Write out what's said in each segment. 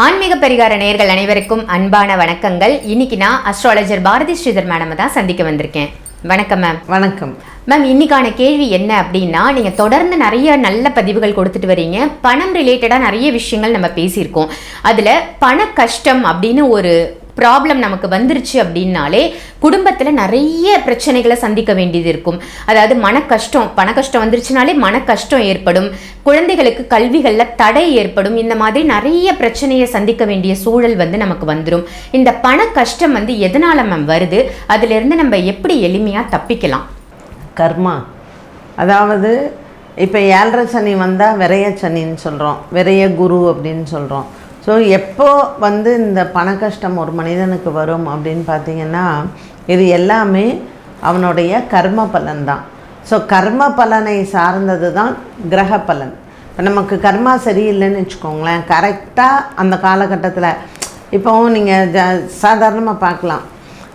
ஆன்மீக பரிகார நேயர்கள் அனைவருக்கும் அன்பான வணக்கங்கள். இன்னைக்கு நான் அஸ்ட்ராலஜர் பாரதி ஸ்ரீதர் மேடம் தான் சந்திக்க வந்திருக்கேன். வணக்கம் மேம் வணக்கம். மேம் இன்னைக்கான கேள்வி என்ன அப்படின்னா நீங்கள் தொடர்ந்து நிறைய நல்ல பதிவுகள் கொடுத்துட்டு வரீங்க. பணம் ரிலேட்டடாக நிறைய விஷயங்கள் நம்ம பேசியிருக்கோம். அதில் பண கஷ்டம் அப்படின்னு ஒரு ப்ராப்ளம் நமக்கு வந்துருச்சு அப்படின்னாலே குடும்பத்தில் நிறைய பிரச்சனைகளை சந்திக்க வேண்டியது இருக்கும். அதாவது மன கஷ்டம் பண கஷ்டம் வந்துருச்சுனாலே மன கஷ்டம் ஏற்படும். குழந்தைகளுக்கு கல்விகளில் தடை ஏற்படும். இந்த மாதிரி நிறைய பிரச்சனையை சந்திக்க வேண்டிய சூழல் வந்து நமக்கு வந்துடும் இந்த பண கஷ்டம் வந்து எதனால் மேம் வருது? அதிலிருந்து நம்ம எப்படி எளிமையாக தப்பிக்கலாம்? கர்மா. அதாவது இப்போ ஏழரை சனி வந்தால் விரைய சனின்னு சொல்கிறோம் விரைய குரு அப்படின்னு சொல்கிறோம் ஸோ எப்போ வந்து இந்த பண கஷ்டம் ஒரு மனிதனுக்கு வரும் அப்படின்னு பார்த்தீங்கன்னா இது எல்லாமே அவனுடைய கர்ம பலன் தான் ஸோ கர்ம பலனை சார்ந்தது தான் கிரக பலன். இப்போ நமக்கு கர்மா சரியில்லைன்னு வச்சுக்கோங்களேன் கரெக்டாக அந்த காலகட்டத்தில் இப்போ நீங்கள் ஜ சாதாரணமாக பார்க்கலாம்.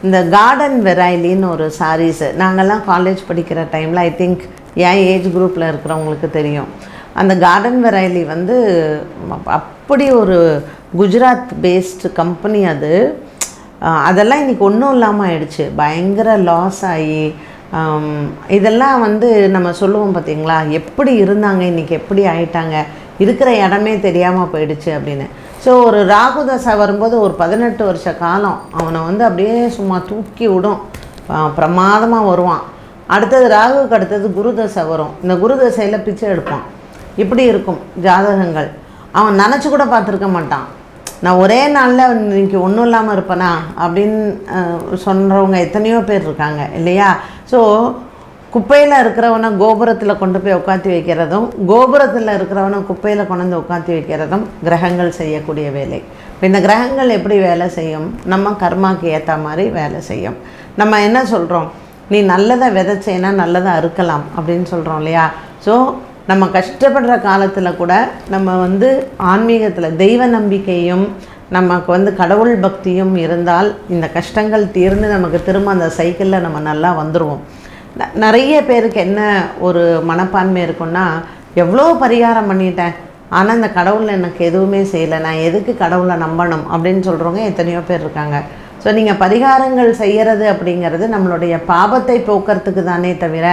இந்த கார்டன் வெரைலின்னு ஒரு சாரீஸு நாங்கள்லாம் காலேஜ் படிக்கிற டைமில் ஐ திங்க் என் ஏஜ் குரூப்பில் இருக்கிறவங்களுக்கு தெரியும். அந்த கார்டன் வெரைலி வந்து அப்படி ஒரு குஜராத் பேஸ்டு கம்பெனி அது அதெல்லாம் இன்றைக்கி ஒன்றும் இல்லாமல் ஆயிடுச்சு. பயங்கர லாஸ் ஆகி இதெல்லாம் வந்து நம்ம சொல்லுவோம் பார்த்தீங்களா எப்படி இருந்தாங்க இன்றைக்கி எப்படி ஆயிட்டாங்க? இருக்கிற இடமே தெரியாமல் போயிடுச்சு அப்படின்னு. ஸோ ஒரு ராகு தசை வரும்போது ஒரு பதினெட்டு வருஷ காலம் அவனை வந்து அப்படியே சும்மா தூக்கி விடும். பிரமாதமாக வருவான். அடுத்தது ராகுவுக்கு அடுத்தது குரு தசை வரும். இந்த குரு தசையில் பிச்சை எடுப்பான். இப்படி இருக்கும் ஜாதகங்கள். அவன் நினச்சி கூட பார்த்துருக்க மாட்டான். நான் ஒரே நாளில் இன்னைக்கு ஒன்றும் இல்லாமல் இருப்பேனா? அப்படின்னு சொல்கிறவங்க எத்தனையோ பேர் இருக்காங்க இல்லையா? ஸோ குப்பையில் இருக்கிறவனை கோபுரத்தில் கொண்டு போய் உட்காந்து வைக்கிறதும் கோபுரத்தில் இருக்கிறவனை குப்பையில் கொண்டு வந்து உட்காத்தி வைக்கிறதும் கிரகங்கள் செய்யக்கூடிய வேலை. இப்போ இந்த கிரகங்கள் எப்படி வேலை செய்யும்? நம்ம கர்மாக்கு ஏற்ற மாதிரி வேலை செய்யும். நம்ம என்ன சொல்கிறோம் நீ நல்லதை விதைச்சேன்னா நல்லதை அறுக்கலாம் அப்படின்னு சொல்கிறோம் இல்லையா? ஸோ நம்ம கஷ்டப்படுற காலத்தில் கூட நம்ம வந்து ஆன்மீகத்தில் தெய்வ நம்பிக்கையும் நமக்கு வந்து கடவுள் பக்தியும் இருந்தால் இந்த கஷ்டங்கள் தீர்ந்து நமக்கு திரும்ப அந்த சைக்கிளில் நம்ம நல்லா வந்துடுவோம் ந- நிறைய பேருக்கு என்ன ஒரு மனப்பான்மை இருக்குன்னா எவ்வளோ பரிகாரம் பண்ணிட்டேன் ஆனால் இந்த கடவுள் எனக்கு எதுவுமே செய்யலை நான் எதுக்கு கடவுளை நம்பணும் அப்படின்னு சொல்கிறவங்க எத்தனையோ பேர் இருக்காங்க. ஸோ நீங்கள் பரிகாரங்கள் செய்கிறது அப்படிங்கிறது நம்மளுடைய பாபத்தை போக்குறதுக்கு தானே தவிர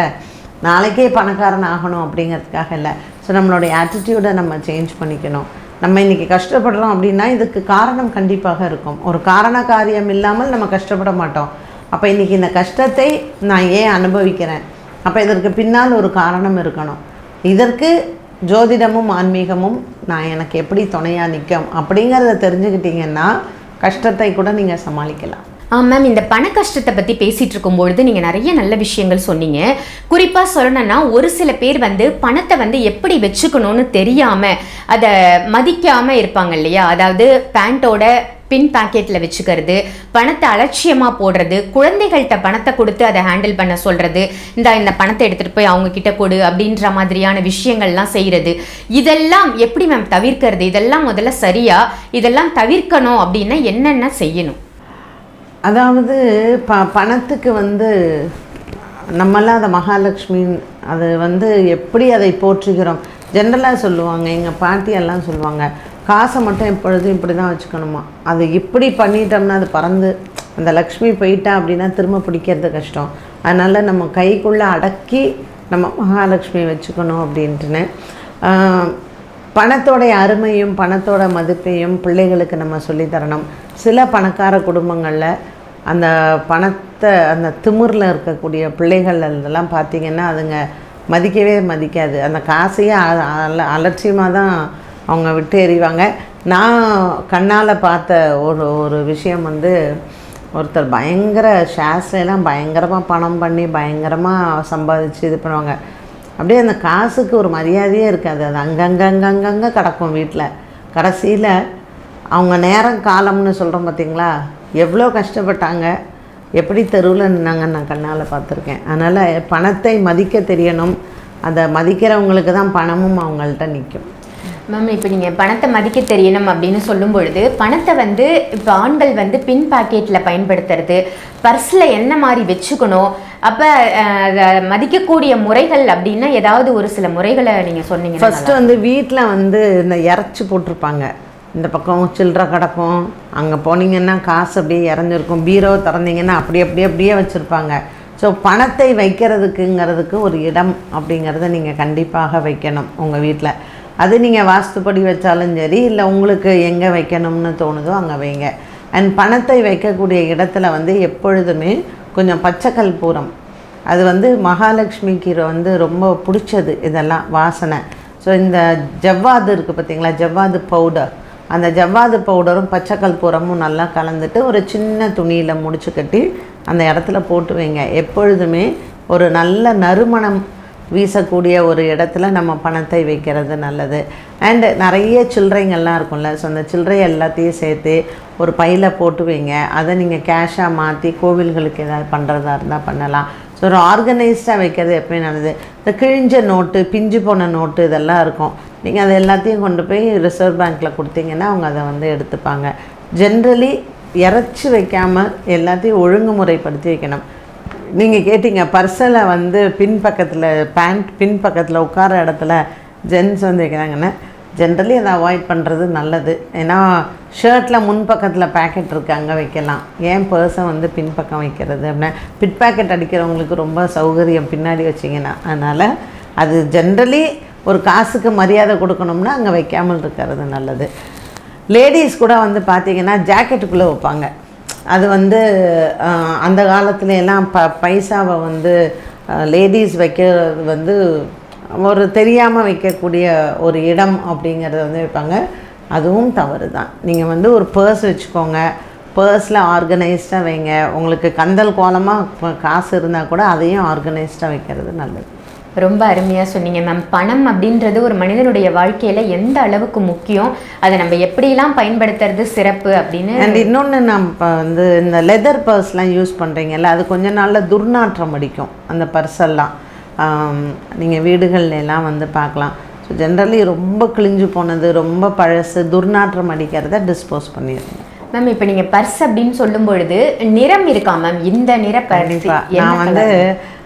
நாளைக்கே பணக்காரன் ஆகணும் அப்படிங்கிறதுக்காக இல்லை. ஸோ நம்மளுடைய ஆட்டிடியூடை நம்ம சேஞ்ச் பண்ணிக்கணும். நம்ம இன்றைக்கி கஷ்டப்படுறோம் அப்படின்னா இதுக்கு காரணம் கண்டிப்பாக இருக்கும். ஒரு காரண காரியம் இல்லாமல் நம்ம கஷ்டப்பட மாட்டோம். அப்போ இன்றைக்கி இந்த கஷ்டத்தை நான் ஏன் அனுபவிக்கிறேன்? அப்போ இதற்கு பின்னால் ஒரு காரணம் இருக்கணும். இதற்கு ஜோதிடமும் ஆன்மீகமும் நான் எனக்கு எப்படி துணையாக நிற்கும் அப்படிங்கிறத தெரிஞ்சுக்கிட்டிங்கன்னா கஷ்டத்தை கூட நீங்கள் சமாளிக்கலாம். மேம் இந்த பண கஷ்டத்தை பற்றி பேசிகிட்டு இருக்கும்பொழுது நீங்கள் நிறைய நல்ல விஷயங்கள் சொன்னீங்க. குறிப்பாக சொல்லணும்னா ஒரு சில பேர் வந்து பணத்தை வந்து எப்படி வச்சுக்கணும்னு தெரியாமல் அதை மதிக்காமல் இருப்பாங்க இல்லையா? அதாவது பேண்ட்டோட பின் பாக்கெட்டில் வச்சுக்கிறது பணத்தை அலட்சியமாக போடுறது குழந்தைகள்கிட்ட பணத்தை கொடுத்து அதை ஹேண்டில் பண்ண சொல்கிறது இந்த இந்த பணத்தை எடுத்துகிட்டு போய் அவங்கக்கிட்ட கொடு அப்படின்ற மாதிரியான விஷயங்கள்லாம் செய்கிறது இதெல்லாம் எப்படி மேம் தவிர்க்கிறது? இதெல்லாம் முதல்ல சரியா? இதெல்லாம் தவிர்க்கணும் அப்படின்னா என்னென்ன செய்யணும்? அதாவது ப பணத்துக்கு வந்து நம்மளாம் அதை மகாலட்சுமி அது வந்து எப்படி அதை போற்றுகிறோம்? ஜென்ரலாக சொல்லுவாங்க எங்கள் பாட்டியெல்லாம் சொல்லுவாங்க காசை மட்டும் எப்பொழுதும் இப்படி தான் வச்சுக்கணுமா? அது இப்படி பண்ணிட்டோம்னா அது பறந்து அந்த லக்ஷ்மி போயிட்டா அப்படின்னா திரும்ப பிடிக்கிறது கஷ்டம். அதனால் நம்ம கைக்குள்ளே அடக்கி நம்ம மகாலட்சுமி வச்சுக்கணும் அப்படின்ட்டுன்னு. பணத்தோடைய அருமையும் பணத்தோட மதிப்பையும் பிள்ளைகளுக்கு நம்ம சொல்லித் தரணும். சில பணக்கார குடும்பங்களில் அந்த பணத்தை அந்த திமிரில் இருக்கக்கூடிய பிள்ளைகள் இதெல்லாம் பார்த்திங்கன்னா அதுங்க மதிக்கவே மதிக்காது. அந்த காசையே அ- அல அலட்சியமாக தான் அவங்க விட்டு எறிவாங்க. நான் கண்ணால் பார்த்த ஒரு ஒரு விஷயம் வந்து ஒருத்தர் பயங்கர ஷேர்ஸ்லாம் பயங்கரமாக பணம் பண்ணி பயங்கரமாக சம்பாதிச்சு இது பண்ணுவாங்க. அப்படியே அந்த காசுக்கு ஒரு மரியாதையே இருக்காது. அது அங்கங்கங்கங்கங்க கிடக்கும் வீட்டில் கடைசியில் அவங்க நேரம் காலம்னு சொல்கிறோம் பார்த்தீங்களா எவ்வளோ கஷ்டப்பட்டாங்க? எப்படி தெருவில் நின்னாங்க நான் கண்ணால் பார்த்துருக்கேன். அதனால் பணத்தை மதிக்க தெரியணும். அதை மதிக்கிறவங்களுக்கு தான் பணமும் அவங்கள்ட்ட நிற்கும் மேம் இப்போ நீங்கள் பணத்தை மதிக்க தெரியணும் அப்படின்னு சொல்லும் பொழுது பணத்தை வந்து இப்போ ஆண்கள் வந்து பின் பாக்கெட்டில் பயன்படுத்துறது பர்ஸில் என்ன மாதிரி வச்சுக்கணும் அப்போ மதிக்கக்கூடிய முறைகள் அப்படின்னா ஏதாவது ஒரு சில முறைகளை நீங்கள் சொன்னீங்கன்னா ஃபஸ்ட்டு வந்து வீட்டில் வந்து இந்த இறச்சி போட்டிருப்பாங்க. இந்த பக்கம் சில்லறை கிடக்கும். அங்கே போனீங்கன்னா காசு அப்படியே இறஞ்சிருக்கும். பீரோ திறந்தீங்கன்னா அப்படி அப்படியே அப்படியே வச்சுருப்பாங்க. ஸோ பணத்தை வைக்கிறதுக்குங்கிறதுக்கு ஒரு இடம் அப்படிங்கிறத நீங்கள் கண்டிப்பாக வைக்கணும் உங்கள் வீட்டில் அது நீங்கள் வாஸ்துப்படி வச்சாலும் சரி இல்லை உங்களுக்கு எங்கே வைக்கணும்னு தோணுதோ அங்கே வைங்க. அண்ட் பணத்தை வைக்கக்கூடிய இடத்துல வந்து எப்பொழுதுமே கொஞ்சம் பச்சைக்கல் பூரம். அது வந்து மகாலட்சுமிக்கு வந்து ரொம்ப பிடிச்சது இதெல்லாம் வாசனை. ஸோ இந்த ஜவ்வாது இருக்குது பார்த்தீங்களா ஜவ்வாது பவுடர் அந்த ஜவ்வாது பவுடரும் பச்சை பூரமும் நல்லா கலந்துட்டு ஒரு சின்ன துணியில் முடிச்சு கட்டி அந்த இடத்துல போட்டு வைங்க. எப்பொழுதுமே ஒரு நல்ல நறுமணம் வீசக்கூடிய ஒரு இடத்துல நம்ம பணத்தை வைக்கிறது நல்லது. அண்டு நிறைய சில்லறைங்கள்லாம் இருக்கும்ல. ஸோ அந்த சில்லறை எல்லாத்தையும் சேர்த்து ஒரு பையில் போட்டு வைங்க. அதை நீங்கள் கேஷாக மாற்றி கோவில்களுக்கு ஏதாவது பண்ணுறதா இருந்தால் பண்ணலாம். ஸோ ஒரு ஆர்கனைஸ்டாக வைக்கிறது எப்பயும் நல்லது. இந்த கிழிஞ்ச நோட்டு பிஞ்சு போன நோட்டு இதெல்லாம் இருக்கும். நீங்கள் அதை எல்லாத்தையும் கொண்டு போய் ரிசர்வ் பேங்க்கில் கொடுத்தீங்கன்னா அவங்க அதை வந்து எடுத்துப்பாங்க. ஜென்ரலி இறச்சி வைக்காமல் எல்லாத்தையும் ஒழுங்குமுறைப்படுத்தி வைக்கணும். நீங்கள் கேட்டிங்க பர்சலை வந்து பின் பக்கத்தில் பேண்ட் பின் பக்கத்தில் உட்கார இடத்துல ஜென்ஸ் வந்து வைக்கிறாங்கன்னா ஜென்ரலி அதை அவாய்ட் பண்ணுறது நல்லது. ஏன்னா ஷர்ட்டில் முன் பக்கத்தில் பேக்கெட் இருக்குது அங்கே வைக்கலாம். ஏன் பர்ஸை வந்து பின்பக்கம் வைக்கிறது அப்படின்னா பிட் பேக்கெட் அடிக்கிறவங்களுக்கு ரொம்ப சௌகரியம் பின்னாடி வச்சிங்கன்னா அதனால் அது ஜென்ரலி ஒரு காசுக்கு மரியாதை கொடுக்கணும்னா அங்கே வைக்காமல் இருக்கிறது நல்லது. லேடிஸ் கூட வந்து பார்த்தீங்கன்னா ஜாக்கெட்டுக்குள்ளே வைப்பாங்க. அது வந்து அந்த காலத்துல எல்லாம் ப பைசாவை வந்து லேடிஸ் வைக்கிறது வந்து ஒரு தெரியாமல் வைக்கக்கூடிய ஒரு இடம் அப்படிங்கிறத வந்து வைப்பாங்க. அதுவும் தவறு தான் நீங்கள் வந்து ஒரு பர்ஸ் வச்சுக்கோங்க. பர்ஸில் ஆர்கனைஸ்டாக வைங்க. உங்களுக்கு கந்தல் கோலமாக காசு இருந்தால் கூட அதையும் ஆர்கனைஸ்டாக வைக்கிறது நல்லது. ரொம்ப அருமையாக சொன்னீங்க மேம் பணம் அப்படின்றது ஒரு மனிதனுடைய வாழ்க்கையில் எந்த அளவுக்கு முக்கியம்? அதை நம்ம எப்படிலாம் பயன்படுத்துறது சிறப்பு அப்படின்னு அண்ட் இன்னொன்று நம்ம இப்போ வந்து இந்த லெதர் பர்ஸ்லாம் யூஸ் பண்ணுறீங்கல்ல அது கொஞ்ச நாளில் துர்நாற்றம் அடிக்கும் அந்த பர்ஸெல்லாம் நீங்கள் வீடுகள்ல எல்லாம் வந்து பார்க்கலாம். ஸோ ஜென்ரலி ரொம்ப கிழிஞ்சு போனது ரொம்ப பழசு துர்நாற்றம் அடிக்கிறத டிஸ்போஸ் பண்ணிடுங்க. மேம் இப்போ நீங்கள் பர்ஸ் அப்படின்னு சொல்லும் பொழுது நிறம் இருக்கா மேம் இந்த நிற பர்ஸ் நான் வந்து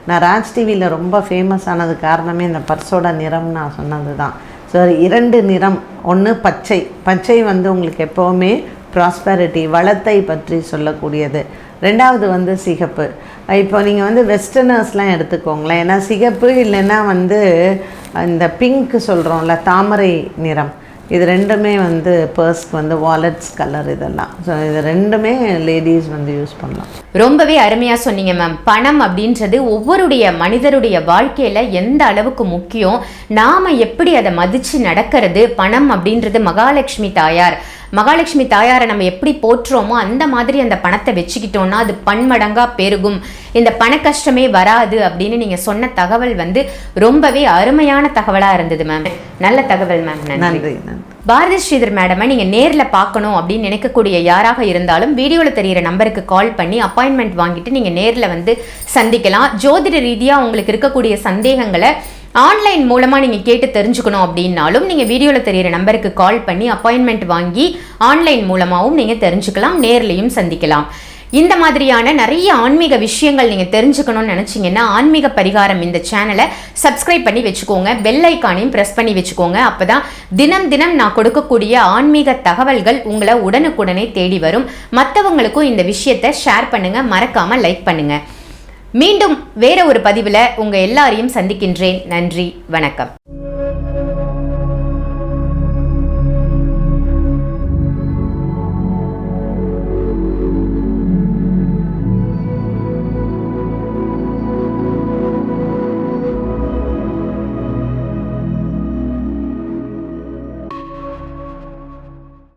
நான் ராஜ் டிவியில் ரொம்ப ஃபேமஸ் ஆனது காரணமே இந்த பர்ஸோட நிறம் நான் சொன்னது தான் ஸோ இரண்டு நிறம். ஒன்று பச்சை. பச்சை வந்து உங்களுக்கு எப்போவுமே ப்ராஸ்பெரிட்டி வளத்தை பற்றி சொல்லக்கூடியது. ரெண்டாவது வந்து சிகப்பு. இப்போ நீங்கள் வந்து வெஸ்டர்னர்ஸ்லாம் எடுத்துக்கோங்களேன். ஏன்னா சிகப்பு இல்லைன்னா வந்து இந்த பிங்க் சொல்கிறோம்ல தாமரை நிறம். இது ரெண்டுமே வந்து பர்ஸ்க்கு வந்து வாலெட்ஸ் கலர் இதெல்லாம். ஸோ இது ரெண்டுமே லேடிஸ் வந்து யூஸ் பண்ணலாம். ரொம்பவே அருமையாக சொன்னீங்க மேம் பணம் அப்படின்றது ஒவ்வொருடைய மனிதருடைய வாழ்க்கையில் எந்த அளவுக்கு முக்கியம்? நாம் எப்படி அதை மதித்து நடக்கிறது? பணம் அப்படின்றது மகாலட்சுமி தாயார் மகாலட்சுமி தாயாரை நம்ம எப்படி போற்றுறோமோ அந்த மாதிரி அந்த பணத்தை வச்சுக்கிட்டோம்னா அது பன்மடங்கா பெருகும். இந்த பண கஷ்டமே வராது அப்படின்னு நீங்கள் சொன்ன தகவல் வந்து ரொம்பவே அருமையான தகவலாக இருந்தது மேம் நல்ல தகவல் மேம் நன்றி. பாரதி ஸ்ரீதர் மேடமை நீங்கள் நேரில் பார்க்கணும் அப்படின்னு நினைக்கக்கூடிய யாராக இருந்தாலும் வீடியோவில் தெரியிற நம்பருக்கு கால் பண்ணி அப்பாயின்மெண்ட் வாங்கிட்டு நீங்கள் நேரில் வந்து சந்திக்கலாம். ஜோதிட ரீதியாக உங்களுக்கு இருக்கக்கூடிய சந்தேகங்களை ஆன்லைன் மூலமாக நீங்கள் கேட்டு தெரிஞ்சுக்கணும் அப்படின்னாலும் நீங்கள் வீடியோவில் தெரியிற நம்பருக்கு கால் பண்ணி அப்பாயின்மெண்ட் வாங்கி ஆன்லைன் மூலமாகவும் நீங்கள் தெரிஞ்சுக்கலாம் நேர்லையும் சந்திக்கலாம். இந்த மாதிரியான நிறைய ஆன்மீக விஷயங்கள் நீங்கள் தெரிஞ்சுக்கணும்னு நினச்சிங்கன்னா ஆன்மீக பரிகாரம் இந்த சேனலை சப்ஸ்கிரைப் பண்ணி வச்சுக்கோங்க பெல் ஐக்கானையும் ப்ரெஸ் பண்ணி வச்சுக்கோங்க. அப்போ தான் தினம் தினம் நான் கொடுக்கக்கூடிய ஆன்மீக தகவல்கள் உங்களை உடனுக்குடனே தேடி வரும். மற்றவங்களுக்கும் இந்த விஷயத்தை ஷேர் பண்ணுங்கள் மறக்காமல் லைக் பண்ணுங்கள் மீண்டும் வேற ஒரு பதிவில் உங்கள் எல்லாரையும் சந்திக்கின்றேன். நன்றி வணக்கம்.